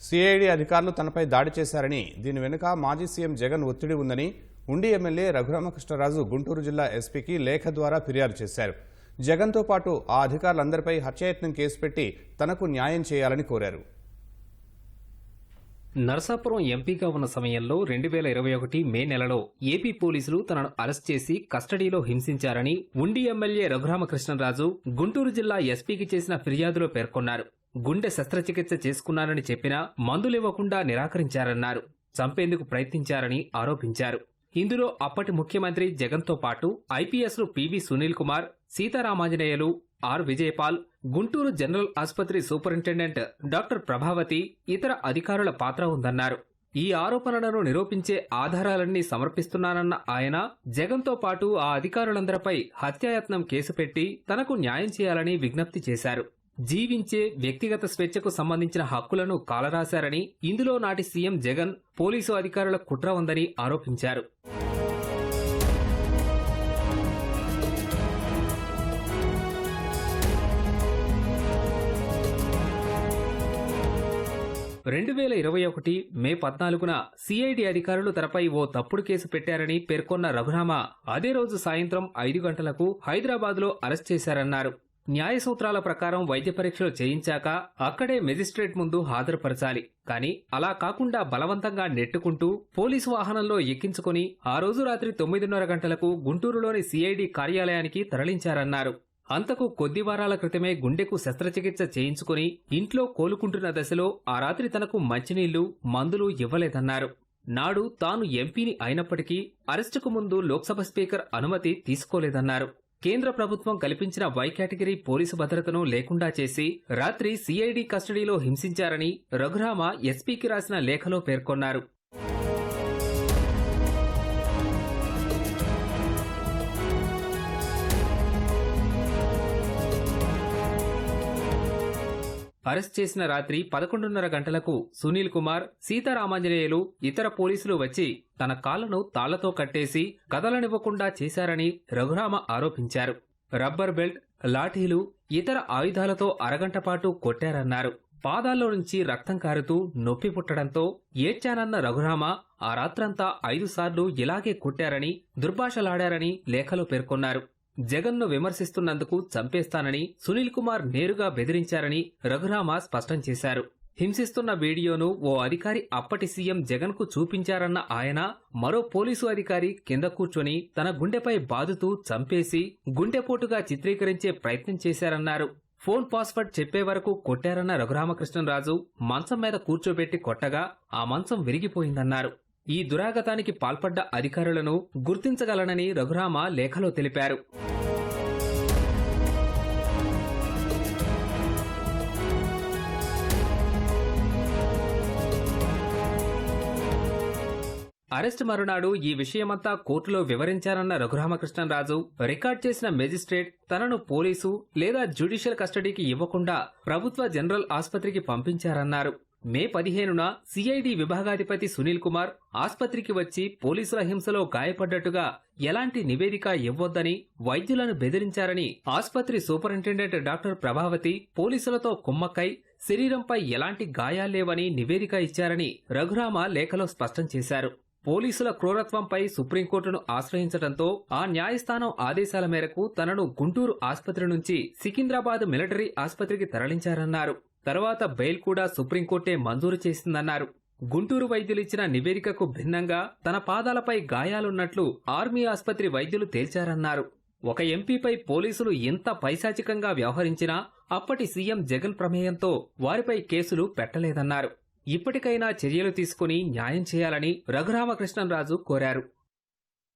CID అధికారులు తనపై దాడి చేశారని దీని వెనుక మాజీ సీఎం జగన్ ఒత్తిడి ఉందని ఉండి ఎమ్మెల్యే రఘురామకృష్ణరాజు గుంటూరు జిల్లా ఎస్పీకి లేఖ ద్వారా ఫిర్యాదు చేశారు. జగన్తో పాటు ఆ అధికారులందరిపై హత్యాయత్నం కేసు పెట్టి తనకు న్యాయం చేయాలని కోరారు. నరసాపురం ఎంపీగా ఉన్న సమయంలో రెండు వేల ఇరవై ఒకటి మే నెలలో ఏపీ పోలీసులు తనను అరెస్ట్ చేసి కస్టడీలో హింసించారని ఉండి ఎమ్మెల్యే రఘురామకృష్ణరాజు గుంటూరు జిల్లా ఎస్పీకి చేసిన ఫిర్యాదులో పేర్కొన్నారు. గుండె శస్త్రచికిత్స చేసుకున్నానని చెప్పినా మందులివ్వకుండా నిరాకరించారన్నారు. చంపేందుకు ప్రయత్నించారని ఆరోపించారు. ఇందులో అప్పటి ముఖ్యమంత్రి జగన్తో పాటు ఐపీఎస్లు PV Sunil Kumar Seetharamanjaneyulu R Vijaypal Guntur general ఆసుపత్రి సూపరింటెండెంట్ డాక్టర్ ప్రభావతి ఇతర అధికారుల పాత్ర ఉందన్నారు. ఈ ఆరోపణలను నిరూపించే ఆధారాలన్నీ సమర్పిస్తున్నానన్న ఆయన జగన్తో పాటు ఆ అధికారులందరిపై హత్యాయత్నం కేసు పెట్టి తనకు న్యాయం చేయాలని విజ్ఞప్తి చేశారు. జీవించే వ్యక్తిగత స్వేచ్ఛకు సంబంధించిన హక్కులను కాలరాశారని ఇందులో నాటి సీఎం జగన్ పోలీసు అధికారుల కుట్ర ఉందని ఆరోపించారు. రెండు వేల ఇరవై ఒకటి మే పద్నాలుగున సిఐడి అధికారులు తనపై ఓ తప్పుడు కేసు పెట్టారని పేర్కొన్న రఘురామ అదే రోజు సాయంత్రం ఐదు గంటలకు హైదరాబాద్లో అరెస్ట్ చేశారన్నారు. న్యాయ సూత్రాల ప్రకారం వైద్య పరీక్షలు చేయించాక అక్కడే మెజిస్ట్రేట్ ముందు హాజరుపరచాలి. కానీ అలా కాకుండా బలవంతంగా నెట్టుకుంటూ పోలీసు వాహనంలో ఎక్కించుకుని ఆ రోజు రాత్రి తొమ్మిదిన్నర గంటలకు గుంటూరులోని సిఐడి కార్యాలయానికి తరలించారన్నారు. అంతకు కొద్ది వారాల క్రితమే గుండెకు శస్త్రచికిత్స చేయించుకుని ఇంట్లో కోలుకుంటున్న దశలో ఆ రాత్రి తనకు మంచినీళ్ళు మందులు ఇవ్వలేదన్నారు. నాడు తాను ఎంపీని అయినప్పటికీ అరెస్టుకు ముందు లోక్సభ స్పీకర్ అనుమతి తీసుకోలేదన్నారు. కేంద్ర ప్రభుత్వం కల్పించిన వై కేటగిరీ పోలీసు భద్రతను లేకుండా చేసి రాత్రి సిఐడి కస్టడీలో హింసించారని రఘురామ ఎస్పీకి రాసిన లేఖలో పేర్కొన్నారు. అరెస్ట్ చేసిన రాత్రి పదకొండున్నర గంటలకు సునీల్ కుమార్ సీతారామాంజనేయులు ఇతర పోలీసులు వచ్చి తన కాళ్ళను తాళ్ళతో కట్టేసి కదలనివ్వకుండా చేశారని రఘురామ ఆరోపించారు. రబ్బర్ బెల్ట్ లాఠీలు ఇతర ఆయుధాలతో అరగంటపాటు కొట్టారన్నారు. పాదాల్లో నుంచి రక్తం కారుతూ నొప్పి పుట్టడంతో ఏడ్చానన్న రఘురామ ఆ రాత్రంతా ఐదు సార్లు ఇలాగే కొట్టారని దుర్భాషలాడారని లేఖలో పేర్కొన్నారు. జగన్ను విమర్శిస్తున్నందుకు చంపేస్తానని సునీల్ కుమార్ నేరుగా బెదిరించారని రఘురామ స్పష్టం చేశారు. హింసిస్తున్న వీడియోను ఓ అధికారి అప్పటి సీఎం జగన్కు చూపించారన్న ఆయన మరో పోలీసు అధికారి కింద కూర్చొని తన గుండెపై బాదుతూ చంపేసి గుండెపోటుగా చిత్రీకరించే ప్రయత్నం చేశారన్నారు. ఫోన్ పాస్వర్డ్ చెప్పే వరకు కొట్టారన్న రఘురామకృష్ణరాజు మంచం మీద కూర్చోబెట్టి కొట్టగా ఆ మంచం విరిగిపోయిందన్నారు. ఈ దురాగతానికి పాల్పడ్డ అధికారులను గుర్తించగలనని రఘురామ లేఖలో తెలిపారు. అరెస్ట్ మరునాడు ఈ విషయమంతా కోర్టులో వివరించారన్న రఘురామకృష్ణరాజు రికార్డ్ చేసిన మెజిస్ట్రేట్ తనను పోలీసు లేదా జ్యుడిషియల్ కస్టడీకి ఇవ్వకుండా ప్రభుత్వ జనరల్ ఆసుపత్రికి పంపించారన్నారు. మే పదిహేనున సిఐడి విభాగాధిపతి సునీల్ కుమార్ ఆసుపత్రికి వచ్చి పోలీసుల హింసలో గాయపడ్డట్టుగా ఎలాంటి నివేదిక ఇవ్వొద్దని వైద్యులను బెదిరించారని ఆసుపత్రి సూపరింటెండెంట్ డాక్టర్ ప్రభావతి పోలీసులతో కుమ్మక్కై శరీరంపై ఎలాంటి గాయాలేవని నివేదిక ఇచ్చారని రఘురామ లేఖలో స్పష్టం చేశారు. పోలీసుల క్రూరత్వంపై సుప్రీంకోర్టును ఆశ్రయించడంతో ఆ న్యాయస్థానం ఆదేశాల మేరకు తనను గుంటూరు ఆసుపత్రి నుంచి సికింద్రాబాద్ మిలిటరీ ఆసుపత్రికి తరలించారన్నారు. తర్వాత బెయిల్ కూడా సుప్రీంకోర్టే మంజూరు చేసిందన్నారు. గుంటూరు వైద్యులిచ్చిన నివేదికకు భిన్నంగా తన పాదాలపై గాయాలున్నట్లు ఆర్మీ ఆసుపత్రి వైద్యులు తేల్చారన్నారు. ఒక ఎంపీపై పోలీసులు ఎంత పైశాచికంగా వ్యవహరించినా అప్పటి సీఎం జగన్ ప్రమేయంతో వారిపై కేసులు పెట్టలేదన్నారు. ఇప్పటికైనా చర్యలు తీసుకుని న్యాయం చేయాలని రఘురామకృష్ణంరాజు కోరారు.